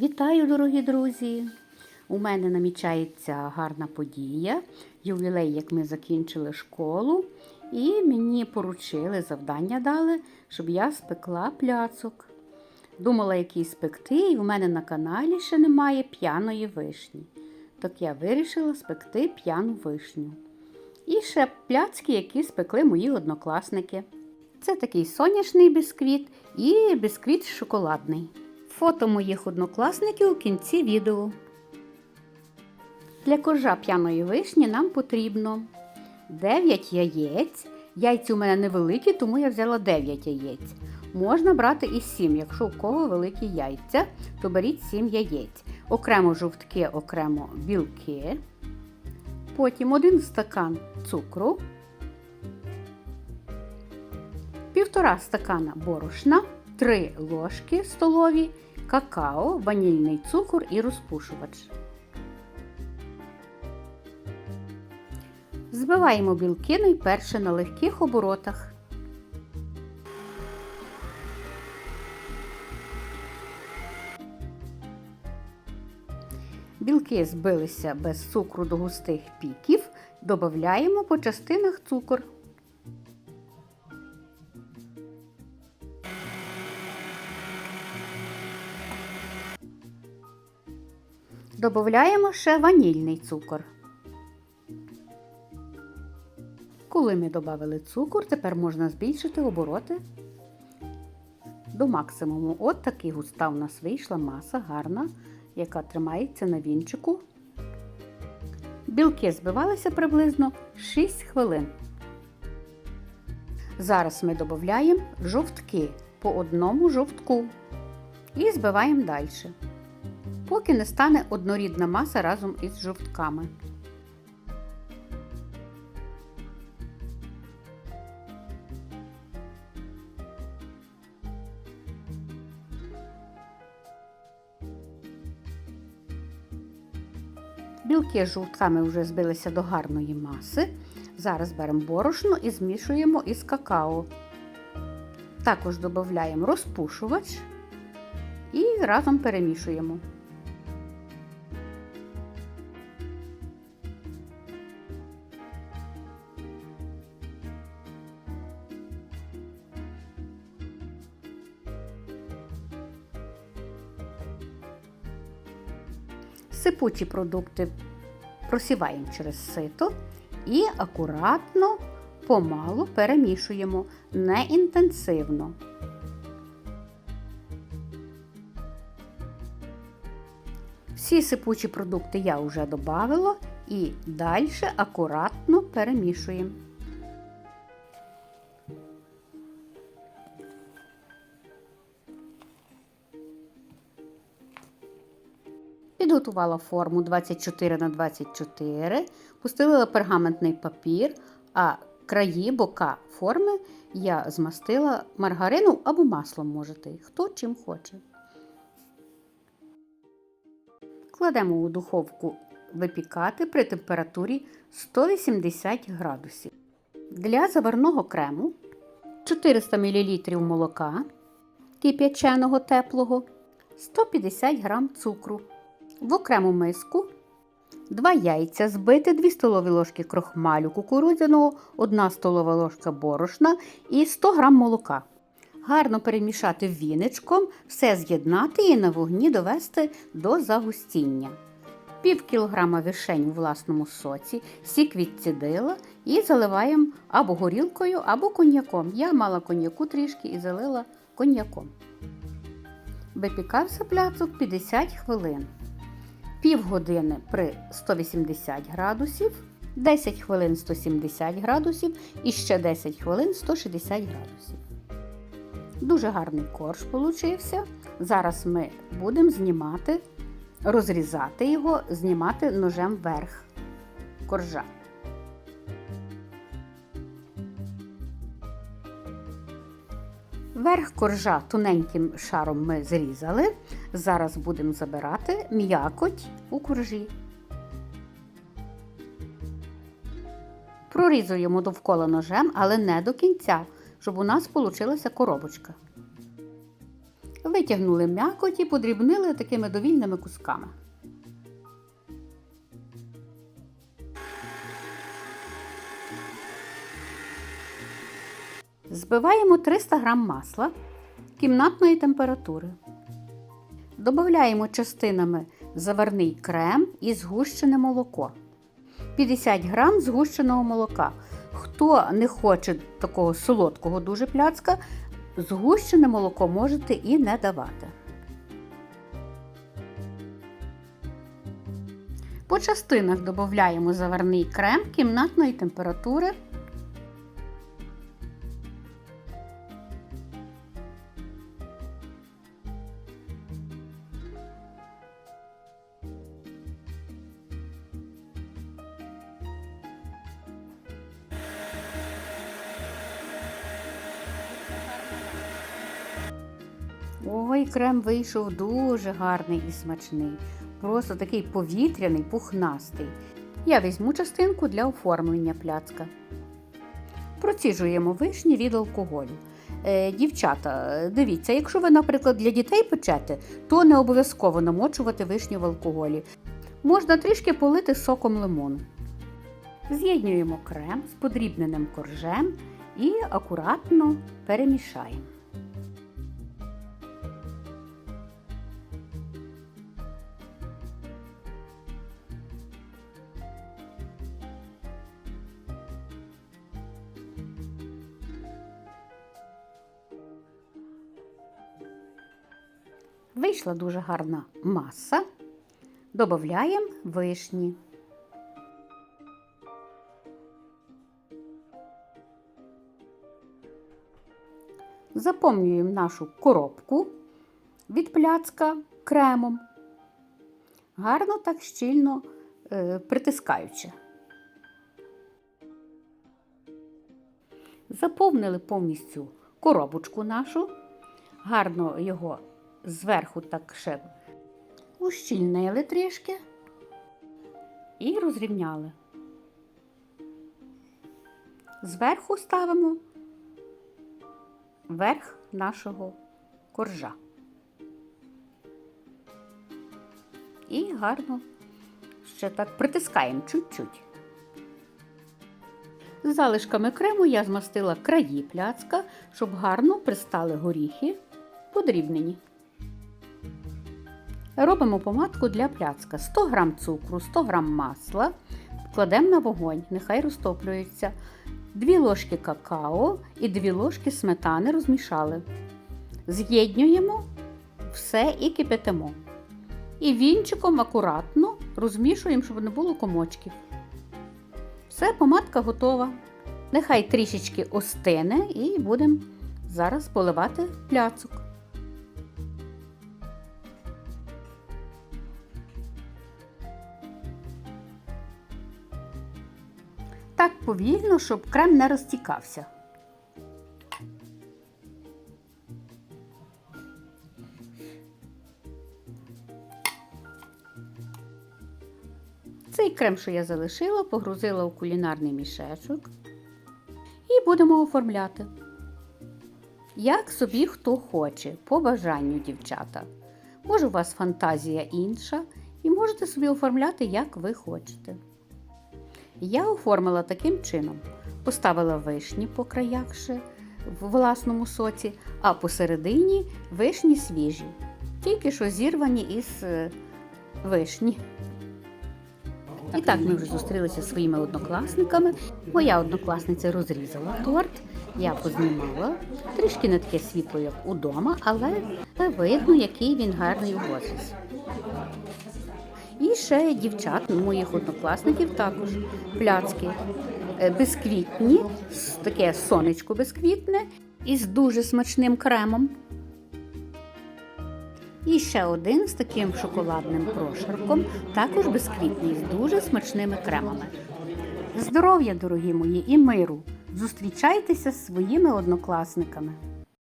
Вітаю, дорогі друзі! У мене намічається гарна подія, ювілей, як ми закінчили школу, і мені поручили, завдання дали, щоб я спекла пляцок. Думала, який спекти, і в мене на каналі ще немає п'яної вишні. Так я вирішила спекти п'яну вишню. І ще пляцки, які спекли мої однокласники. Це такий соняшний бісквіт і бісквіт шоколадний. Фото моїх однокласників у кінці відео. Для коржа п'яної вишні нам потрібно 9 яєць. Яйці у мене невеликі, тому я взяла 9 яєць. Можна брати і 7, якщо у кого великі яйця, то беріть 7 яєць. Окремо жовтки, окремо білки. Потім 1 стакан цукру, півтора стакана борошна, 3 ложки столові, какао, ванільний цукор і розпушувач. Збиваємо білки найперше на легких оборотах. Білки збилися без цукру до густих піків, додаємо по частинах цукор. Додаємо ще ванільний цукор. Коли ми додали цукор, тепер можна збільшити обороти до максимуму. От такий густа у нас вийшла маса гарна, яка тримається на вінчику. Білки збивалися приблизно 6 хвилин. Зараз ми додаємо жовтки по одному жовтку і збиваємо далі, поки не стане однорідна маса разом із жовтками. Білки з жовтками вже збилися до гарної маси. Зараз беремо борошно і змішуємо із какао. Також додаємо розпушувач і разом перемішуємо. Сипучі продукти просіваємо через сито і акуратно, помалу перемішуємо, не інтенсивно. Всі сипучі продукти я вже додавила і далі акуратно перемішуємо. Підготувала форму 24 на 24, пустила пергаментний папір, а краї бока форми я змастила маргарину або маслом можете, хто чим хоче. Кладемо у духовку випікати при температурі 180 градусів. Для заварного крему 400 мл молока кип'яченого теплого, 150 г цукру. В окрему миску 2 яйця збити 2 столові ложки крохмалю кукурудзяного, 1 столова ложка борошна і 100 г молока. Гарно перемішати віничком, все з'єднати і на вогні довести до загустіння. Пів кілограма вишень у власному соці, сік відцідила і заливаємо або горілкою, або коньяком. Я мала коньяку трішки і залила коньяком. Випікався пляцок 50 хвилин. Півгодини при 180 градусів, 10 хвилин 170 градусів і ще 10 хвилин 160 градусів. Дуже гарний корж получився. Зараз ми будемо знімати, розрізати його, знімати ножем вверх коржа. Верх коржа тоненьким шаром ми зрізали. Зараз будемо забирати м'якоть у коржі. Прорізуємо довкола ножем, але не до кінця, щоб у нас вийшла коробочка. Витягнули м'якоть і подрібнили такими довільними кусками. Збиваємо 300 г масла кімнатної температури. Додаємо частинами заварний крем і згущене молоко. 50 г згущеного молока. Хто не хоче такого солодкого дуже пляцка, згущене молоко можете і не давати. По частинах додаємо заварний крем кімнатної температури. Ой, крем вийшов дуже гарний і смачний. Просто такий повітряний, пухнастий. Я візьму частинку для оформлення пляцка. Проціжуємо вишні від алкоголю. Е, дівчата, дивіться, якщо ви, наприклад, для дітей печете, то не обов'язково намочувати вишню в алкоголі. Можна трішки полити соком лимону. З'єднуємо крем з подрібненим коржем і акуратно перемішаємо. Вийшла дуже гарна маса. Додаємо вишні. Заповнюємо нашу коробку від пляцка кремом. Гарно так щільно е, притискаючи. Заповнили повністю коробочку нашу, гарно його зверху так ще ущільнили трішки і розрівняли. Зверху ставимо верх нашого коржа. І гарно ще так притискаємо чуть-чуть. З залишками крему я змастила краї пляцка, щоб гарно пристали горіхи, подрібнені. Робимо помадку для пляцка. 100 г цукру, 100 г масла. Кладемо на вогонь, нехай розтоплюється. 2 ложки какао і 2 ложки сметани розмішали. З'єднюємо все і кипятимо. І вінчиком акуратно розмішуємо, щоб не було комочків. Все, помадка готова. Нехай трішечки остине і будемо зараз поливати пляцок. Так повільно, щоб крем не розтікався. Цей крем, що я залишила, погрузила у кулінарний мішечок і будемо оформляти. Як собі хто хоче, по бажанню дівчата. Може, у вас фантазія інша, і можете собі оформляти, як ви хочете. Я оформила таким чином: поставила вишні по краях в власному соці, а посередині вишні свіжі, тільки що зірвані із е, вишні. І так ми вже зустрілися зі своїми однокласниками. Моя однокласниця розрізала торт, я познімала. Трішки не таке світло, як удома, але видно, який він гарний у офісі. І ще дівчат, моїх однокласників також пляцки е, безквітні, таке сонечко безквітне із дуже смачним кремом. І ще один з таким шоколадним прошарком, також безквітний, з дуже смачними кремами. Здоров'я, дорогі мої, і миру! Зустрічайтеся з своїми однокласниками.